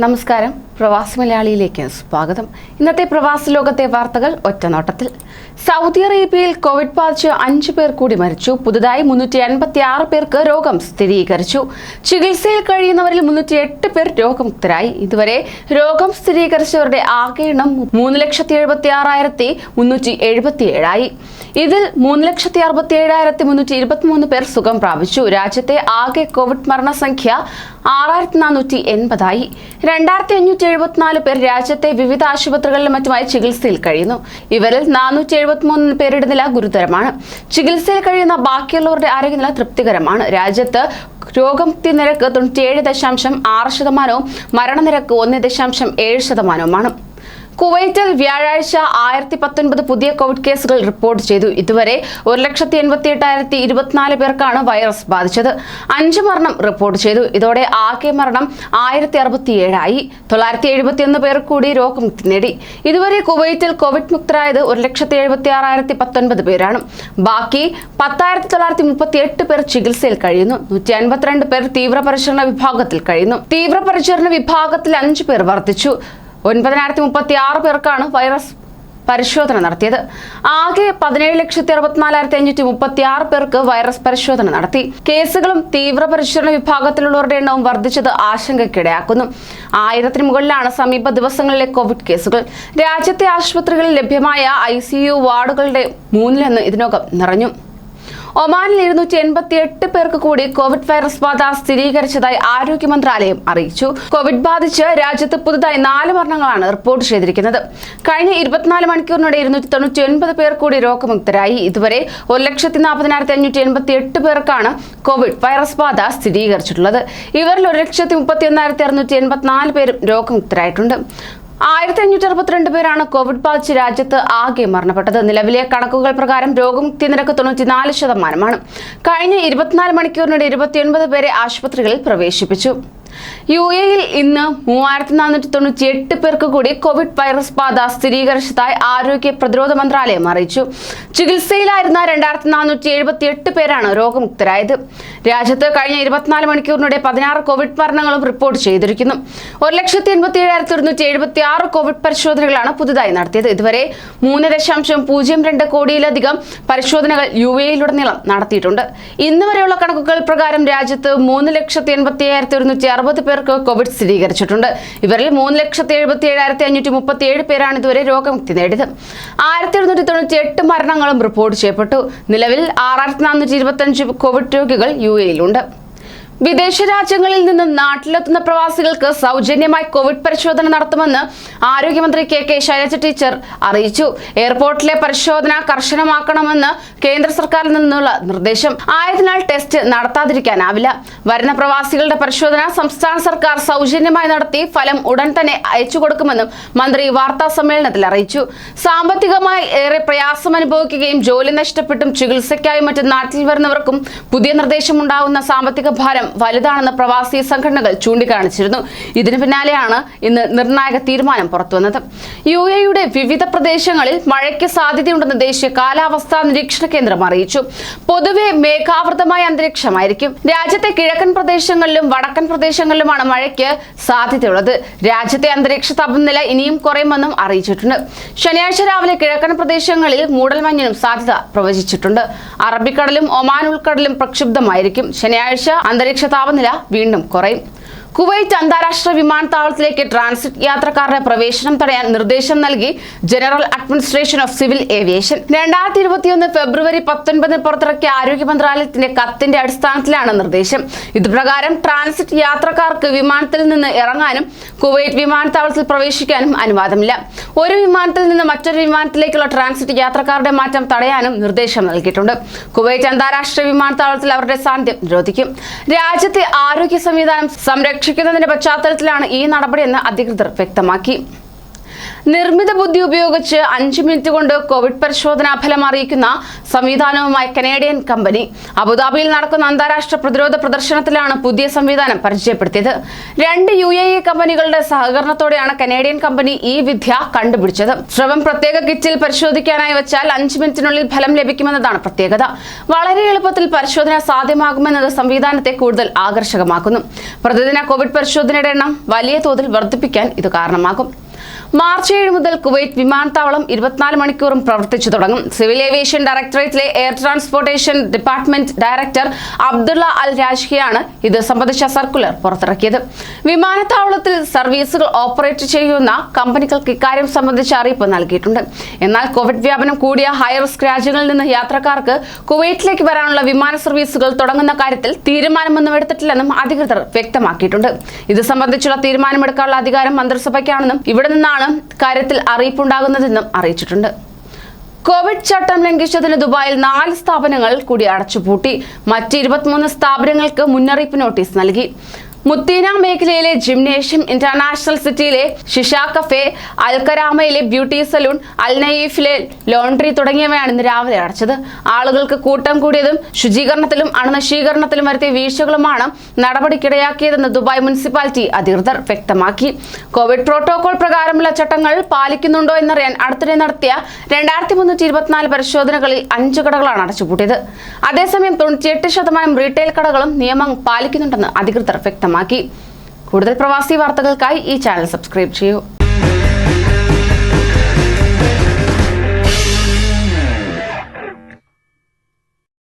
നമസ്കാരം. പ്രവാസി മലയാളിയിലേക്ക് സ്വാഗതം. ഇന്നത്തെ പ്രവാസി ലോകത്തെ വാർത്തകൾ ഒറ്റനോട്ടത്തിൽ. സൗദി അറേബ്യയിൽ കോവിഡ് ബാധിച്ച് അഞ്ചു പേർ കൂടി മരിച്ചു. പുതുതായി മുന്നൂറ്റി അൻപത്തി ആറ് പേർക്ക് രോഗം സ്ഥിരീകരിച്ചു. ചികിത്സയിൽ കഴിയുന്നവരിൽ മുന്നൂറ്റി എട്ട് പേർ രോഗമുക്തരായി. ഇതുവരെ രോഗം സ്ഥിരീകരിച്ചവരുടെ ആകെ എണ്ണം മൂന്ന് ലക്ഷത്തി എഴുപത്തി ആറായിരത്തി മുന്നൂറ്റി എഴുപത്തി ഏഴായി ഇതിൽ മൂന്ന് ലക്ഷത്തി അറുപത്തി ഏഴായിരത്തി മുന്നൂറ്റി ഇരുപത്തി മൂന്ന് പേർ സുഖം പ്രാപിച്ചു. രാജ്യത്തെ ആകെ കോവിഡ് മരണസംഖ്യ ആറായിരത്തി നാനൂറ്റി എൺപതായി. രണ്ടായിരത്തി അഞ്ഞൂറ്റി എഴുപത്തിനാല് പേർ രാജ്യത്തെ വിവിധ ആശുപത്രികളിലും മറ്റുമായി ചികിത്സയിൽ കഴിയുന്നു. ഇവരിൽ നാനൂറ്റി എഴുപത്തിമൂന്ന് പേരുടെ നില ഗുരുതരമാണ്. ചികിത്സയിൽ കഴിയുന്ന ബാക്കിയുള്ളവരുടെ ആരോഗ്യനില തൃപ്തികരമാണ്. രാജ്യത്ത് രോഗമുക്തി നിരക്ക് തൊണ്ണൂറ്റിയേഴ് ദശാംശം ആറ് ശതമാനവും മരണനിരക്ക് ഒന്ന് ദശാംശം ഏഴ് ശതമാനവുമാണ്. കുവൈറ്റിൽ വ്യാഴാഴ്ച ആയിരത്തി പത്തൊൻപത് പുതിയ കോവിഡ് കേസുകൾ റിപ്പോർട്ട് ചെയ്തു. ഇതുവരെ ഒരു ലക്ഷത്തി എൺപത്തി എട്ടായിരത്തി ഇരുപത്തിനാല് പേർക്കാണ് വൈറസ് ബാധിച്ചത്. അഞ്ച് മരണം റിപ്പോർട്ട് ചെയ്തു. ഇതോടെ ആകെ മരണം ആയിരത്തി അറുപത്തിയേഴായി തൊള്ളായിരത്തി എഴുപത്തിയൊന്ന് പേർ കൂടി രോഗമുക്തി നേടി. ഇതുവരെ കുവൈറ്റിൽ കോവിഡ് മുക്തരായത് ഒരു ലക്ഷത്തി എഴുപത്തി ആറായിരത്തി പത്തൊൻപത് പേരാണ്. ബാക്കി പത്തായിരത്തി തൊള്ളായിരത്തി മുപ്പത്തി എട്ട് പേർ ചികിത്സയിൽ കഴിയുന്നു. നൂറ്റി അൻപത്തിരണ്ട് പേർ തീവ്രപരിചരണ വിഭാഗത്തിൽ കഴിയുന്നു. തീവ്രപരിചരണ വിഭാഗത്തിൽ അഞ്ച് പേർ വർദ്ധിച്ചു. ഒൻപതിനായിരത്തി മുപ്പത്തി ആറ് പേർക്കാണ് വൈറസ് പരിശോധന നടത്തിയത്. ആകെ പതിനേഴ് ലക്ഷത്തി അറുപത്തിനാലായിരത്തി അഞ്ഞൂറ്റി മുപ്പത്തി ആറ് പേർക്ക് വൈറസ് പരിശോധന നടത്തി. കേസുകളും തീവ്രപരിശോധന വിഭാഗത്തിലുള്ളവരുടെ എണ്ണവും വർദ്ധിച്ചത് ആശങ്കയ്ക്കിടയാക്കുന്നു. ആയിരത്തിന് മുകളിലാണ് സമീപ ദിവസങ്ങളിലെ കോവിഡ് കേസുകൾ. രാജ്യത്തെ ആശുപത്രികളിൽ ലഭ്യമായ ഐ വാർഡുകളുടെ മൂന്നിലൊന്ന് ഇതിനകം നിറഞ്ഞു. ഒമാനിൽ ഇരുന്നൂറ്റി എൺപത്തി എട്ട് പേർക്ക് കൂടി കോവിഡ് വൈറസ് ബാധ സ്ഥിരീകരിച്ചതായി ആരോഗ്യ മന്ത്രാലയം അറിയിച്ചു. കോവിഡ് ബാധിച്ച് രാജ്യത്ത് പുതുതായി നാല് മരണങ്ങളാണ് റിപ്പോർട്ട് ചെയ്തിരിക്കുന്നത്. കഴിഞ്ഞ ഇരുപത്തിനാല് മണിക്കൂറിനിടെ ഇരുന്നൂറ്റി തൊണ്ണൂറ്റി ഒൻപത് പേർ കൂടി രോഗമുക്തരായി. ഇതുവരെ ഒരു ലക്ഷത്തി നാൽപ്പതിനായിരത്തി അഞ്ഞൂറ്റി എൺപത്തി എട്ട് പേർക്കാണ് കോവിഡ് വൈറസ് ബാധ സ്ഥിരീകരിച്ചിട്ടുള്ളത്. ഇവരിൽ ഒരു ലക്ഷത്തി മുപ്പത്തി ഒന്നായിരത്തി അറുന്നൂറ്റി എൺപത്തിനാല് പേരും രോഗമുക്തരായിട്ടുണ്ട്. ആയിരത്തി അഞ്ഞൂറ്റി അറുപത്തിരണ്ട് പേരാണ് കോവിഡ് ബാധിച്ച് രാജ്യത്ത് ആകെ മരണപ്പെട്ടത്. നിലവിലെ കണക്കുകൾ പ്രകാരം രോഗമുക്തി നിരക്ക് തൊണ്ണൂറ്റിനാല് ശതമാനമാണ്. കഴിഞ്ഞ ഇരുപത്തിനാല് മണിക്കൂറിനിടെ ഇരുപത്തിയൊൻപത് പേരെ ആശുപത്രികളിൽ പ്രവേശിപ്പിച്ചു. യു എയിൽ ഇന്ന് മൂവായിരത്തി നാനൂറ്റി തൊണ്ണൂറ്റി എട്ട് പേർക്ക് കൂടി കോവിഡ് വൈറസ് ബാധ സ്ഥിരീകരിച്ചതായി ആരോഗ്യ പ്രതിരോധ മന്ത്രാലയം അറിയിച്ചു. ചികിത്സയിലായിരുന്ന രണ്ടായിരത്തി നാനൂറ്റി എഴുപത്തി എട്ട് പേരാണ് രോഗമുക്തരായത്. രാജ്യത്ത് കഴിഞ്ഞ ഇരുപത്തിനാല് മണിക്കൂറിനിടെ പതിനാറ് കോവിഡ് മരണങ്ങളും റിപ്പോർട്ട് ചെയ്തിരിക്കുന്നു. ഒരു ലക്ഷത്തി എൺപത്തി ഏഴായിരത്തി ഒരുന്നൂറ്റി എഴുപത്തി ആറ് കോവിഡ് പരിശോധനകളാണ് പുതുതായി നടത്തിയത്. ഇതുവരെ മൂന്ന് ദശാംശം പൂജ്യം രണ്ട് കോടിയിലധികം പരിശോധനകൾ യു എയിലുടനീളം നടത്തിയിട്ടുണ്ട്. ഇന്ന് വരെയുള്ള കണക്കുകൾ പ്രകാരം രാജ്യത്ത് മൂന്ന് ലക്ഷത്തി എൺപത്തി ഏഴായിരത്തി ഒരുന്നൂറ്റി അറുപത് പേർക്ക് കോവിഡ് സ്ഥിരീകരിച്ചിട്ടുണ്ട്. ഇവരിൽ മൂന്ന് ലക്ഷത്തി എഴുപത്തി ഏഴായിരത്തി അഞ്ഞൂറ്റി മുപ്പത്തി ഏഴ് പേരാണ് ഇതുവരെ രോഗമുക്തി നേടിയത്. ആയിരത്തി എഴുന്നൂറ്റി തൊണ്ണൂറ്റി എട്ട് മരണങ്ങളും റിപ്പോർട്ട് ചെയ്യപ്പെട്ടു. നിലവിൽ ആറായിരത്തി നാനൂറ്റി ഇരുപത്തി കോവിഡ് രോഗികൾ യു എയിലുണ്ട് വിദേശ രാജ്യങ്ങളിൽ നിന്നും നാട്ടിലെത്തുന്ന പ്രവാസികൾക്ക് സൗജന്യമായി കോവിഡ് പരിശോധന നടത്തുമെന്ന് ആരോഗ്യമന്ത്രി കെ കെ ശൈലജ ടീച്ചർ അറിയിച്ചു. എയർപോർട്ടിലെ പരിശോധന കർശനമാക്കണമെന്ന് കേന്ദ്ര സർക്കാരിൽ നിന്നുള്ള നിർദ്ദേശം. ആയതിനാൽ ടെസ്റ്റ് നടത്താതിരിക്കാനാവില്ല. വരുന്ന പ്രവാസികളുടെ പരിശോധന സംസ്ഥാന സർക്കാർ സൗജന്യമായി നടത്തി ഫലം ഉടൻ തന്നെ അയച്ചു കൊടുക്കുമെന്നും മന്ത്രി വാർത്താ സമ്മേളനത്തിൽ അറിയിച്ചു. സാമ്പത്തികമായി ഏറെ പ്രയാസം അനുഭവിക്കുകയും ജോലി നഷ്ടപ്പെട്ടും ചികിത്സയ്ക്കായി മറ്റ് നാട്ടിൽ വരുന്നവർക്കും പുതിയ നിർദ്ദേശമുണ്ടാവുന്ന സാമ്പത്തിക ഭാരം വലുതാണെന്ന് പ്രവാസി സംഘടനകൾ ചൂണ്ടിക്കാണിച്ചിരുന്നു. ഇതിനു പിന്നാലെയാണ് ഇന്ന് നിർണായക തീരുമാനം പുറത്തുവന്നത്. യു എയുടെ വിവിധ പ്രദേശങ്ങളിൽ മഴയ്ക്ക് സാധ്യതയുണ്ടെന്ന് ദേശീയ കാലാവസ്ഥാ നിരീക്ഷണ കേന്ദ്രം അറിയിച്ചു. പൊതുവെ മേഘാവൃതമായ അന്തരീക്ഷമായിരിക്കും. രാജ്യത്തെ കിഴക്കൻ പ്രദേശങ്ങളിലും വടക്കൻ പ്രദേശങ്ങളിലുമാണ് മഴയ്ക്ക് സാധ്യതയുള്ളത്. രാജ്യത്തെ അന്തരീക്ഷ താപനില ഇനിയും കുറയുമെന്നും അറിയിച്ചിട്ടുണ്ട്. ശനിയാഴ്ച രാവിലെ കിഴക്കൻ പ്രദേശങ്ങളിൽ മൂടൽമഞ്ഞിനും സാധ്യത പ്രവചിച്ചിട്ടുണ്ട്. അറബിക്കടലും ഒമാൻ ഉൾക്കടലും പ്രക്ഷുബ്ധമായിരിക്കും. ശനിയാഴ്ച അന്തരീക്ഷ താപനില വീണ്ടും കുറയും. കുവൈറ്റ് അന്താരാഷ്ട്ര വിമാനത്താവളത്തിലേക്ക് ട്രാൻസിറ്റ് യാത്രക്കാരുടെ പ്രവേശനം തടയാൻ നിർദ്ദേശം നൽകി General Administration of Civil Aviation. രണ്ടായിരത്തി ഇരുപത്തിയൊന്ന് ഫെബ്രുവരി പത്തൊൻപതിന് പുറത്തിറക്കിയ ആരോഗ്യ മന്ത്രാലയത്തിന്റെ കത്തിന്റെ അടിസ്ഥാനത്തിലാണ് നിർദ്ദേശം. ഇതുപ്രകാരം ട്രാൻസിറ്റ് യാത്രക്കാർക്ക് വിമാനത്തിൽ നിന്ന് ഇറങ്ങാനും കുവൈറ്റ് വിമാനത്താവളത്തിൽ പ്രവേശിക്കാനും അനുവാദമില്ല. ഒരു വിമാനത്തിൽ നിന്ന് മറ്റൊരു വിമാനത്തിലേക്കുള്ള ട്രാൻസിറ്റ് യാത്രക്കാരുടെ മാറ്റം തടയാനും നിർദ്ദേശം നൽകിയിട്ടുണ്ട്. കുവൈറ്റ് അന്താരാഷ്ട്ര വിമാനത്താവളത്തിൽ അവരുടെ സാന്നിധ്യം നിരോധിക്കും. രാജ്യത്തെ ആരോഗ്യ സംവിധാനം സംരക്ഷ സംരക്ഷിക്കുന്നതിന്റെ പശ്ചാത്തലത്തിലാണ് ഈ നടപടിയെന്ന് അധികൃതർ വ്യക്തമാക്കി നിർമ്മിത ബുദ്ധി ഉപയോഗിച്ച് അഞ്ച് മിനിറ്റ് കൊണ്ട് കോവിഡ് പരിശോധനാ ഫലം അറിയിക്കുന്ന സംവിധാനവുമായി കനേഡിയൻ കമ്പനി അബുദാബിയിൽ നടക്കുന്ന അന്താരാഷ്ട്ര പ്രതിരോധ പ്രദർശനത്തിലാണ് പുതിയ സംവിധാനം പരിചയപ്പെടുത്തിയത്. രണ്ട് യു എ ഇ കമ്പനികളുടെ സഹകരണത്തോടെയാണ് കനേഡിയൻ കമ്പനി ഈ വിദ്യ കണ്ടുപിടിച്ചത്. സ്രവം പ്രത്യേക കിറ്റിൽ പരിശോധിക്കാനായി വെച്ചാൽ അഞ്ച് മിനിറ്റിനുള്ളിൽ ഫലം ലഭിക്കുമെന്നതാണ് പ്രത്യേകത. വളരെ എളുപ്പത്തിൽ പരിശോധന സാധ്യമാകുമെന്നത് സംവിധാനത്തെ കൂടുതൽ ആകർഷകമാക്കുന്നു. പ്രതിദിന കോവിഡ് പരിശോധനയുടെ എണ്ണം വലിയ തോതിൽ വർദ്ധിപ്പിക്കാൻ ഇത് കാരണമാകും. മാർച്ച് ഏഴ് മുതൽ കുവൈറ്റ് വിമാനത്താവളം ഇരുപത്തിനാല് മണിക്കൂറും പ്രവർത്തിച്ചു തുടങ്ങും. Civil aviation ഡയറക്ടറേറ്റിലെ air transportation department director Abdullah Al രാജ്ഹിയാണ് ഇത് സംബന്ധിച്ച സർക്കുലർ പുറത്തിറക്കിയത്. വിമാനത്താവളത്തിൽ സർവീസുകൾ ഓപ്പറേറ്റ് ചെയ്യുന്ന കമ്പനികൾക്ക് ഇക്കാര്യം സംബന്ധിച്ച അറിയിപ്പ് നൽകിയിട്ടുണ്ട്. എന്നാൽ കോവിഡ് വ്യാപനം കൂടിയ ഹൈ റിസ്ക് രാജ്യങ്ങളിൽ നിന്ന് യാത്രക്കാർക്ക് കുവൈറ്റിലേക്ക് വരാനുള്ള വിമാന സർവീസുകൾ തുടങ്ങുന്ന കാര്യത്തിൽ തീരുമാനമൊന്നും എടുത്തിട്ടില്ലെന്നും അധികൃതർ വ്യക്തമാക്കിയിട്ടുണ്ട്. ഇത് സംബന്ധിച്ചുള്ള തീരുമാനമെടുക്കാനുള്ള അധികാരം മന്ത്രിസഭയ്ക്കാണെന്നും ഇവിടെ നിന്നാണ് കാര്യത്തിൽ അറിയിപ്പുണ്ടാകുന്നതെന്നും അറിയിച്ചിട്ടുണ്ട്. കോവിഡ് ചട്ടം ലംഘിച്ചതിന് ദുബായിൽ നാല് സ്ഥാപനങ്ങൾ കൂടി അടച്ചുപൂട്ടി. മറ്റ് ഇരുപത്തിമൂന്ന് സ്ഥാപനങ്ങൾക്ക് മുന്നറിയിപ്പ് നോട്ടീസ് നൽകി. മുത്തീന മേഖലയിലെ ജിംനേഷ്യം ഇന്റർനാഷണൽ സിറ്റിയിലെ ഷിഷ കഫേ അൽക്കരാമയിലെ ബ്യൂട്ടി സലൂൺ അൽ നയീഫിലെ ലോണ്ടറി തുടങ്ങിയവയാണ് ഇന്ന് രാവിലെ അടച്ചത്. ആളുകൾക്ക് കൂട്ടം കൂടിയതും ശുചീകരണത്തിലും അണുനശീകരണത്തിലും വരുത്തിയ വീഴ്ചകളുമാണ് നടപടിക്കിടയാക്കിയതെന്ന് ദുബായ് മുനിസിപ്പാലിറ്റി അധികൃതർ വ്യക്തമാക്കി. കോവിഡ് പ്രോട്ടോകോൾ പ്രകാരമുള്ള ചട്ടങ്ങൾ പാലിക്കുന്നുണ്ടോ എന്നറിയാൻ അടുത്തിടെ നടത്തിയ രണ്ടായിരത്തി മുന്നൂറ്റി ഇരുപത്തിനാല് പരിശോധനകളിൽ അഞ്ച് കടകളാണ് അടച്ചുപൂട്ടിയത്. അതേസമയം തൊണ്ണൂറ്റിയെട്ട് ശതമാനം റീറ്റെയിൽ കടകളും നിയമം പാലിക്കുന്നുണ്ടെന്ന് അധികൃതർ വ്യക്തമാക്കി. കൂടുതൽ പ്രവാസി വാർത്തകൾക്കായി ഈ ചാനൽ സബ്സ്ക്രൈബ് ചെയ്യൂ.